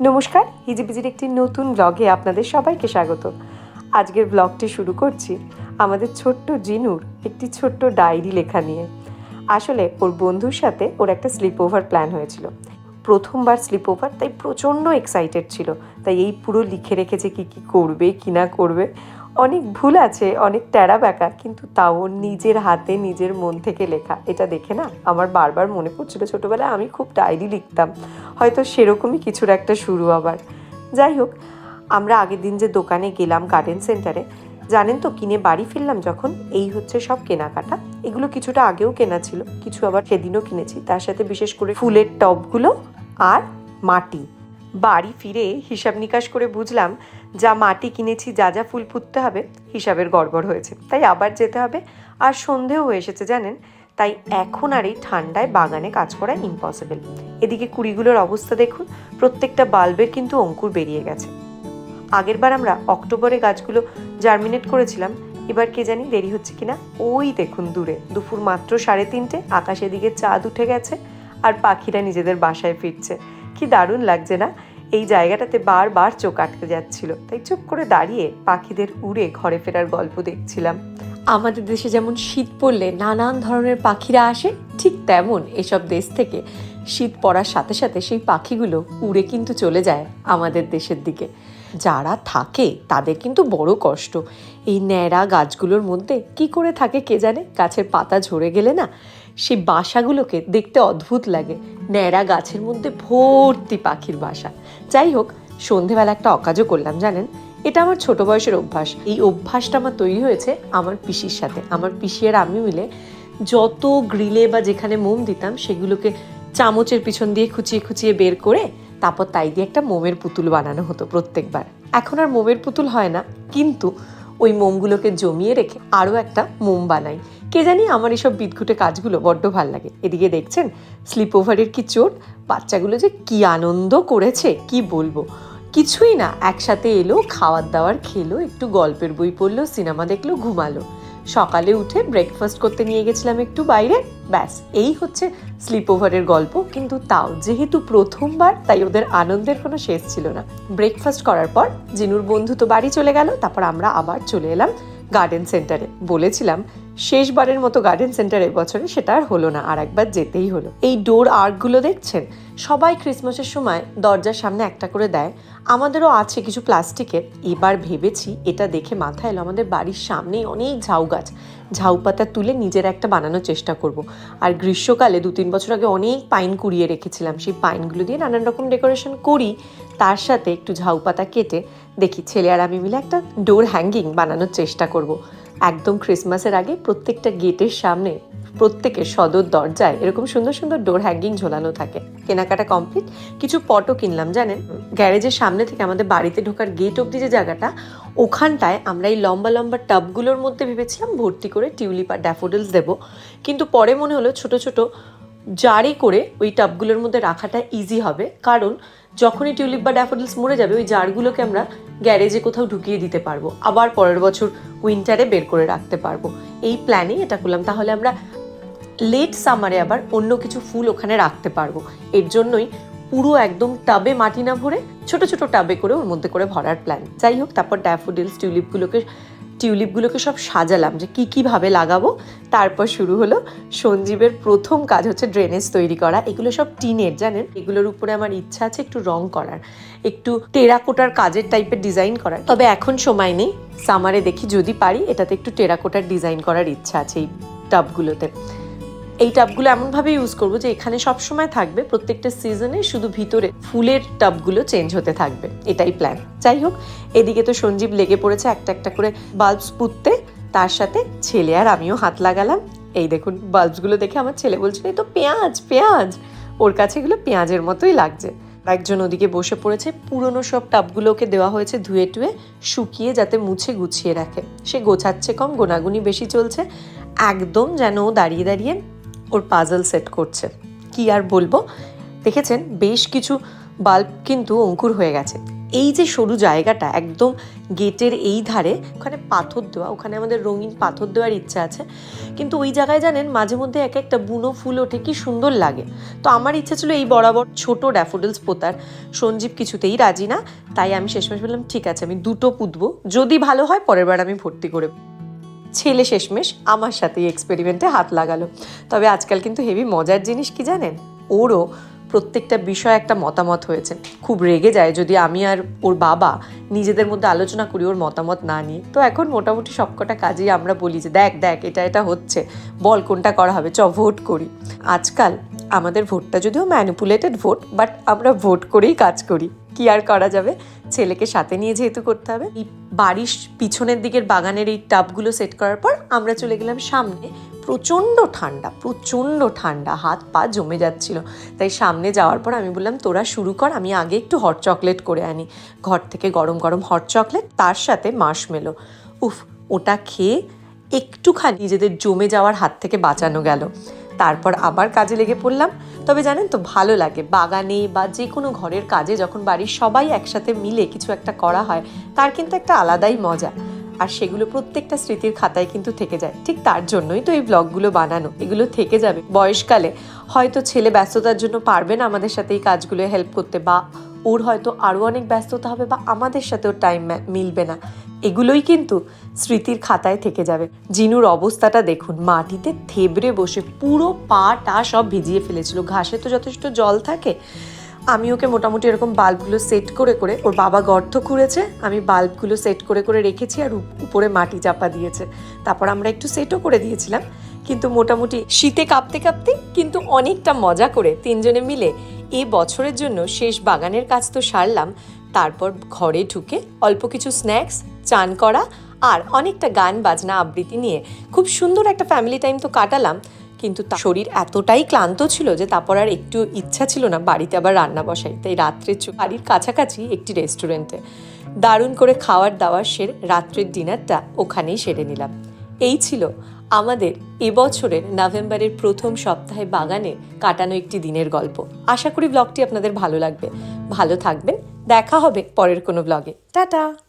নমস্কার, হিজিবিজির একটি নতুন ব্লগে আপনাদের সবাইকে স্বাগত। আজকের ব্লগটি শুরু করছি আমাদের ছোট্ট জিনুর একটি ছোট্ট ডায়েরি লেখা নিয়ে। আসলে ওর বন্ধুর সাথে ওর একটা স্লিপ ওভার প্ল্যান হয়েছিল। প্রথমবার স্লিপ ওভার তাই প্রচণ্ড এক্সাইটেড ছিল। তাই এই পুরো লিখে রেখেছে কি কি করবে, কি না করবে। অনেক ভুল আছে, অনেক ট্যাড়া ব্যাকা, কিন্তু তাও নিজের হাতে, নিজের মন থেকে লেখা। এটা দেখে না আমার বারবার মনে পড়ছিল ছোটোবেলায় আমি খুব ডায়েরি লিখতাম। হয়তো সেরকমই কিছুর একটা শুরু আবার। যাই হোক, আমরা আগের দিন যে দোকানে গেলাম গার্ডেন সেন্টারে জানেন তো কিনে বাড়ি ফিরলাম যখন, এই হচ্ছে সব কেনাকাটা। এগুলো কিছুটা আগেও কেনা ছিল, কিছু আবার সেদিনও কিনেছি। তার সাথে বিশেষ করে ফুলের টবগুলো আর মাটি। বাড়ি ফিরে হিসাব নিকাশ করে বুঝলাম, যা মাটি কিনেছি, যা যা ফুল ফুটতে হবে, হিসাবের গড়বড় হয়েছে। তাই আবার যেতে হবে। আর সন্ধেও হয়ে এসেছে, জানেন? তাই এখন আর এই ঠান্ডায় বাগানে কাজ করা ইম্পসিবল এদিকে কুড়িগুলোর অবস্থা দেখুন, প্রত্যেকটা বাল্বের কিন্তু অঙ্কুর বেরিয়ে গেছে। আগেরবার আমরা অক্টোবরে গাছগুলো জার্মিনেট করেছিলাম, এবার কে জানি দেরি হচ্ছে কিনা। ওই দেখুন দূরে, দুপুর মাত্র সাড়ে তিনটে আকাশের দিকে চাঁদ উঠে গেছে, আর পাখিরা নিজেদের বাসায় ফিরছে। কি দারুণ লাগছে না? এই জায়গাটাতে বারবার চোখ আটকে যাচ্ছিল। তাই চুপ করে দাঁড়িয়ে পাখিদের উড়ে ঘরে ফেরার গল্প দেখছিলাম। আমাদের দেশে যেমন শীত পড়লে নানান ধরনের পাখিরা আসে, ঠিক তেমন এসব দেশ থেকে শীত পড়ার সাথে সাথে সেই পাখিগুলো উড়ে কিন্তু চলে যায় আমাদের দেশের দিকে। যারা থাকে তাদের কিন্তু বড় কষ্ট। এই ন্যাড়া গাছগুলোর মধ্যে কি করে থাকে কে জানে? গাছের পাতা ঝরে গেলে না সেই বাসাগুলোকে দেখতে অদ্ভুত লাগে। ন্যাড়া গাছের মধ্যে ভর্তি পাখির বাসা। যাই হোক, সন্ধেবেলা একটা অকাজও করলাম, জানেন? এটা আমার ছোট বয়সের অভ্যাস। এই অভ্যাসটা আমার তৈরি হয়েছে আমার পিসির সাথে। আমার পিসি আর আমি মিলে যত গ্রিলে বা যেখানে মোম দিতাম, সেগুলোকে চামচের পিছন দিয়ে খুচিয়ে খুচিয়ে বের করে, তারপর তাই দিয়ে একটা মোমের পুতুল বানানো হতো প্রত্যেকবার। এখন আর মোমের পুতুল হয় না, কিন্তু ওই মোমগুলোকে জমিয়ে রেখে আরও একটা মোম বানাই। কে জানি আমার এসব বিদঘুটে কাজগুলো বড্ড ভালো লাগে। এদিকে দেখছেন স্লিপ ওভারের কি চোট, বাচ্চাগুলো যে কি আনন্দ করেছে, কি বলব? কিছুই না, একসাথে এলো খাওয়ার দাওয়ার খেলো, একটু গল্পের বই পড়ল, সিনেমা দেখল, ঘুমালো। সকালে উঠে ব্রেকফাস্ট করতে নিয়ে গেছিলাম একটু বাইরে, ব্যাস, এই হচ্ছে স্লিপ ওভারের গল্প। কিন্তু তাও যেহেতু প্রথমবার, তাই ওদের আনন্দের কোনো শেষ ছিল না। ব্রেকফাস্ট করার পর জিনুর বন্ধু তো বাড়ি চলে গেল, তারপর আমরা আবার চলে এলাম গার্ডেন সেন্টারে বলেছিলাম শেষবারের মতো গার্ডেন সেন্টার এবছরে সেটা আর হলো না, আর একবার যেতেই হলো। এই ডোর আর্টগুলো দেখছেন? সবাই ক্রিসমাসের সময় দরজার সামনে একটা করে দেয়। আমাদেরও আছে কিছু প্লাস্টিকের এবার ভেবেছি এটা দেখে মাথায় এলো আমাদের বাড়ির সামনেই অনেক ঝাউ গাছ। ঝাউ পাতা তুলে নিজের একটা বানানোর চেষ্টা করব। আর গ্রীষ্মকালে দু তিন বছর আগে অনেক পাইন কুড়িয়ে রেখেছিলাম। সেই পাইনগুলো দিয়ে নানান রকম ডেকোরেশন করি। তার সাথে একটু ঝাউ পাতা কেটে দেখি ছেলে আর আমি মিলে একটা ডোর হ্যাঙ্গিং বানানোর চেষ্টা করব। একদম ক্রিসমাসের আগে প্রত্যেকটা গেটের সামনে, প্রত্যেকের সদর দরজায় এরকম সুন্দর সুন্দর ডোর হ্যাঙ্গিং ঝোলানো থাকে। কেনাকাটা কমপ্লিট কিছু পটও কিনলাম, জানেন? গ্যারেজের সামনে থেকে আমাদের বাড়িতে ঢোকার গেট অবধি যে জায়গাটা, ওখানটায় আমরা এই লম্বা লম্বা টাবগুলোর মধ্যে ভেবেছিলাম ভর্তি করে টিউলিপ আর ড্যাফোডিলস দেবো। কিন্তু পরে মনে হলো ছোট ছোট জারি করে ওই টাবগুলোর মধ্যে রাখাটা ইজি হবে। কারণ যখনই টিউলিপ বা ড্যাফোডিলস মরে যাবে, ওই জারগুলোকে আমরা গ্যারেজে কোথাও ঢুকিয়ে দিতে পারব। আবার পরের বছর উইন্টারে বের করে রাখতে পারব। এই প্ল্যানেই এটা করলাম। তাহলে আমরা লেট সামারে আবার অন্য কিছু ফুল ওখানে রাখতে পারব। এর জন্যই পুরো একদম টাবে মাটি না ভরে ছোট ছোট টাবে করে ওর মধ্যে করে ভরার প্ল্যান। যাই হোক, তারপর ড্যাফোডিলস, টিউলিপগুলোকে টিউলিপগুলোকে সব সাজালাম যে কী কীভাবে লাগাবো। তারপর শুরু হলো সঞ্জীবের প্রথম কাজ হচ্ছে ড্রেনেজ তৈরি করা। এগুলো সব টিনের, জানেন? এগুলোর উপরে আমার ইচ্ছা আছে একটু রং করার, একটু টেরাকোটার কাজের টাইপের ডিজাইন করার। তবে এখন সময় নেই, সামারে দেখি যদি পারি, এটাতে একটু টেরাকোটার ডিজাইন করার ইচ্ছা আছে এই টাবগুলোতে। এই টাবগুলো এমনভাবে ইউজ করব যে এখানে সব সময় থাকবে, প্রত্যেকটা সিজনে শুধু ভিতরে ফুলের টাবগুলো চেঞ্জ হতে থাকবে, এটাই প্ল্যান যাই হোক, এদিকে তো সঞ্জীব লেগে পড়েছে একটা একটা করে বাল্বস পুঁততে, তার সাথে ছেলে আর আমিও হাত লাগালাম। এই দেখুন বাল্বসগুলো দেখে আমার ছেলে বলছিল, এই তো পেঁয়াজ পেঁয়াজ। ওর কাছে এগুলো পেঁয়াজের মতোই লাগছে। একজন ওদিকে বসে পড়েছে, পুরনো সব টাবগুলোকে দেওয়া হয়েছে ধুয়ে টুয়ে শুকিয়ে যাতে মুছে গুছিয়ে রাখে। সে গোছাচ্ছে কম, গোনাগুনি বেশি চলছে, একদম যেন দাঁড়িয়ে দাঁড়িয়ে ওর পাজল সেট করছে। কি আর বলব? দেখেছেন, বেশ কিছু বাল্ব কিন্তু অঙ্কুর হয়ে গেছে। এই যে সরু জায়গাটা, একদম গেটের এই ধারে, ওখানে পাথর দেওয়া, ওখানে আমাদের রঙিন পাথর দেওয়ার ইচ্ছা আছে। কিন্তু ওই জায়গায় জানেন, মাঝে মধ্যে এক একটা বুনো ফুল ওঠে, কি সুন্দর লাগে। তো আমার ইচ্ছা ছিল এই বরাবর ছোট ড্যাফোডিলস পোতার। সঞ্জীব কিছুতেই রাজি না, তাই আমি শেষমেশ বললাম, ঠিক আছে, আমি দুটো পুঁতবো। যদি ভালো হয়, পরের বার আমি ভর্তি করে ছেলে শেষমেশ আমার সাথে এই এক্সপেরিমেন্টে হাত লাগালো। তবে আজকাল কিন্তু হেভি মজার জিনিস কি জানেন? ওরও প্রত্যেকটা বিষয় একটা মতামত হয়েছে। খুব রেগে যায় যদি আমি আর ওর বাবা নিজেদের মধ্যে আলোচনা করি, ওর মতামত না নিয়ে। তো এখন মোটামুটি সবকটা কাজেই আমরা বলি যে, দেখ দেখ, এটা এটা হচ্ছে। বল কোনটা করা হবে, চ ভোট করি। আজকাল আমাদের ভোটটা যদিও ম্যানিপুলেটেড ভোট বাট আমরা ভোট করেই কাজ করি। কি আর করা যাবে? ছেলেকে সাথে নিয়ে যেহেতু করতে হবে বাড়ির পিছনের দিকের বাগানের এই টাবগুলো সেট করার পর আমরা চলে গেলাম সামনে। প্রচণ্ড ঠান্ডা প্রচণ্ড ঠান্ডা, হাত পা জমে যাচ্ছিল। তাই সামনে যাওয়ার পর আমি বললাম, তোরা শুরু কর, আমি আগে একটু হট চকলেট করে আনি। ঘর থেকে গরম গরম হট চকলেট তার সাথে মাশমেলো উফ, ওটা খেয়ে একটুখানি নিজেদের জমে যাওয়ার হাত থেকে বাঁচানো গেল। তারপর আবার কাজে লেগে পড়লাম। তবে জানেন তো, ভালো লাগে। বাগানে বা যে কোনো ঘরের কাজে যখন বাড়ির সবাই একসাথে মিলে কিছু একটা করা হয়, তার কিন্তু একটা আলাদাই মজা। আর সেগুলো প্রত্যেকটা স্মৃতির খাতায় কিন্তু থেকে যায়। ঠিক তার জন্যই তো এই ব্লগগুলো বানানো। এগুলো থেকে যাবে বয়সকালে। হয়তো ছেলে ব্যস্ততার জন্য পারবে না আমাদের সাথে এই কাজগুলো হেল্প করতে বা ওর হয়তো আরও অনেক ব্যস্ততা হবে বা আমাদের সাথেও টাইম মিলবে না। এগুলোই কিন্তু স্মৃতির খাতায় থেকে যাবে। জিনুর অবস্থাটা দেখুন, মাটিতে থেবড়ে বসে পুরো পা টা সব ভিজিয়ে ফেলেছিল। ঘাসে তো যথেষ্ট জল থাকে। আমি ওকে মোটামুটি এরকম বাল্বগুলো সেট করে করে, ওর বাবা গর্ত খুঁড়েছে, আমি বাল্বগুলো সেট করে করে রেখেছি আর উপরে মাটি চাপা দিয়েছে। তারপর আমরা একটু সেটও করে দিয়েছিলাম। কিন্তু মোটামুটি শীতে কাঁপতে কাঁপতে কিন্তু অনেকটা মজা করে তিনজনে মিলে এই বছরের জন্য শেষ বাগানের কাজ তো সারলাম। তারপর ঘরে ঢুকে অল্প কিছু স্ন্যাক্স, চান করা আর অনেকটা গান, বাজনা, আবৃত্তি নিয়ে খুব সুন্দর একটা ফ্যামিলি টাইম তো কাটালাম। কিন্তু তার শরীর এতটাই ক্লান্ত ছিল যে তারপর আর একটু ইচ্ছা ছিল না বাড়িতে আবার রান্না বসাই। তাই রাত্রে বাড়ির কাছাকাছি একটি রেস্টুরেন্টে দারুণ করে খাওয়ার দাওয়ার সেরে রাত্রের ডিনারটা ওখানেই সেরে নিলাম। এই ছিল আমাদের এবছরের নভেম্বরের প্রথম সপ্তাহে বাগানে কাটানো একটি দিনের গল্প। আশা করি ব্লগটি আপনাদের ভালো লাগবে। ভালো থাকবেন। দেখা হবে পরের কোনো ব্লগে টাটা!